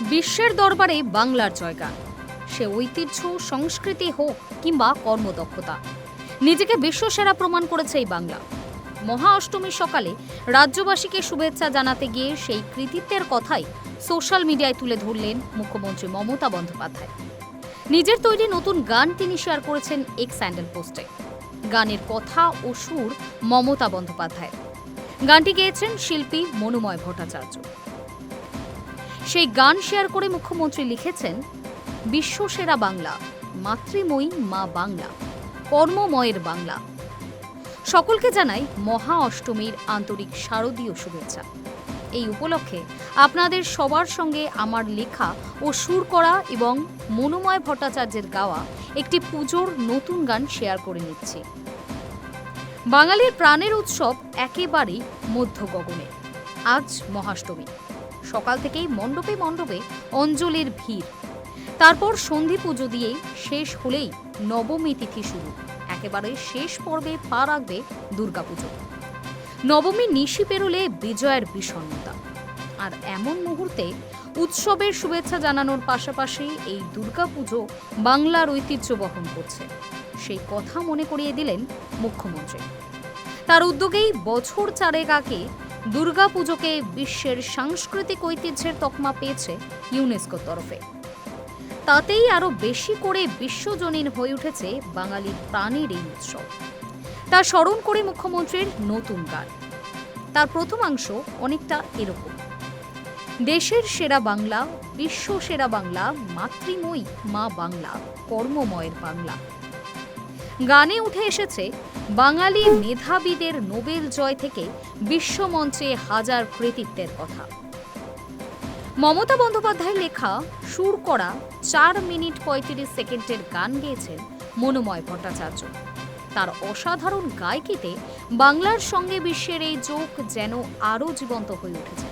বিশ্বের দরবারে বাংলার জয়গান। সে ঐতিহ্য, সংস্কৃতি হোক কিংবা কর্মদক্ষতা, নিজেকে বিশ্বসেরা প্রমাণ করেছে এই বাংলা। মহা অষ্টমীর সকালে রাজ্যবাসীকে শুভেচ্ছা জানাতে গিয়ে সেই কৃতিত্বের কথাই সোশ্যাল মিডিয়ায় তুলে ধরলেন মুখ্যমন্ত্রী মমতা বন্দ্যোপাধ্যায়। নিজের তৈরি নতুন গান তিনি শেয়ার করেছেন এক স্যান্ডেল পোস্টে গানের কথা ও সুর মমতা বন্দ্যোপাধ্যায় গানটি গেয়েছেন শিল্পী মনুময় ভট্টাচার্য। সেই গান শেয়ার করে মুখ্যমন্ত্রী লিখেছেন, বিশ্বসেরা বাংলা, মাতৃময়ী মা বাংলা, কর্মময়ের বাংলা। সকলকে জানাই মহা অষ্টমীর আন্তরিক শারদীয় শুভেচ্ছা। এই উপলক্ষে আপনাদের সবার সঙ্গে আমার লেখা ও সুর করা এবং মনোময় ভট্টাচার্যের গাওয়া একটি পুজোর নতুন গান শেয়ার করে নিচ্ছি। বাঙালির প্রাণের উৎসব একেবারেই মধ্য গগনে আজ মহাষ্টমী। সকাল থেকেই মণ্ডপে মণ্ডপে অঞ্জলির ভিড়। তারপর সন্ধি পুজো দিয়েই শেষ হলেই নবমী তিথি শুরু। একেবারে শেষ পর্বে পা রাখবে দুর্গাপুজো। নবমী নিশি পেরোলে বিজয়ের বিষণ্ণতা। আর এমন মুহূর্তে উৎসবের শুভেচ্ছা জানানোর পাশাপাশি এই দুর্গাপুজো বাংলার ঐতিহ্য বহন করছে। সেই কথা মনে করিয়ে দিলেন মুখ্যমন্ত্রী। তার উদ্যোগেই বছর চারেক আগে দুর্গাপুজোকে বিশ্বের সাংস্কৃতিক ঐতিহ্যের তকমা পেয়েছে ইউনেস্কোর তরফে। তাতেই আরও বেশি করে বিশ্বজনীন হয়ে উঠেছে বাঙালির প্রাণের এই উৎসব। তা স্মরণ করে মুখ্যমন্ত্রীর নতুন গান। তার প্রথমাংশ অনেকটা এরকম। দেশের সেরা বাংলা, বিশ্ব সেরা বাংলা, মাতৃময়ী মা বাংলা, কর্মময়ের বাংলা। গানে উঠে এসেছে বাঙালি মেধাবীদের নোবেল জয় থেকে বিশ্বমঞ্চে হাজার কৃতিত্বের কথা। মমতা বন্দ্যোপাধ্যায় লেখা সুর করা চার মিনিট পঁয়ত্রিশ সেকেন্ডের গান গেয়েছেন মনোময় ভট্টাচার্য। তার অসাধারণ গায়কিতে বাংলার সঙ্গে বিশ্বের এই যোগ যেন আরও জীবন্ত হয়ে উঠেছে।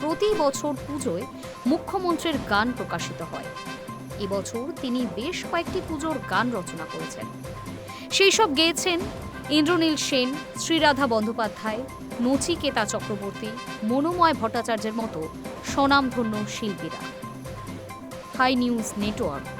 প্রতি বছর পুজোয় মুখ্যমন্ত্রীর গান প্রকাশিত হয়। এবছর তিনি বেশ কয়েকটি পুজোর গান রচনা করেছেন। সেই সব গেয়েছেন ইন্দ্রনীল সেন, শ্রীরাধা বন্দ্যোপাধ্যায় নচিকেতা চক্রবর্তী, মনোময় ভট্টাচার্যের মতো স্বনামধন্য শিল্পীরা। Hi news network.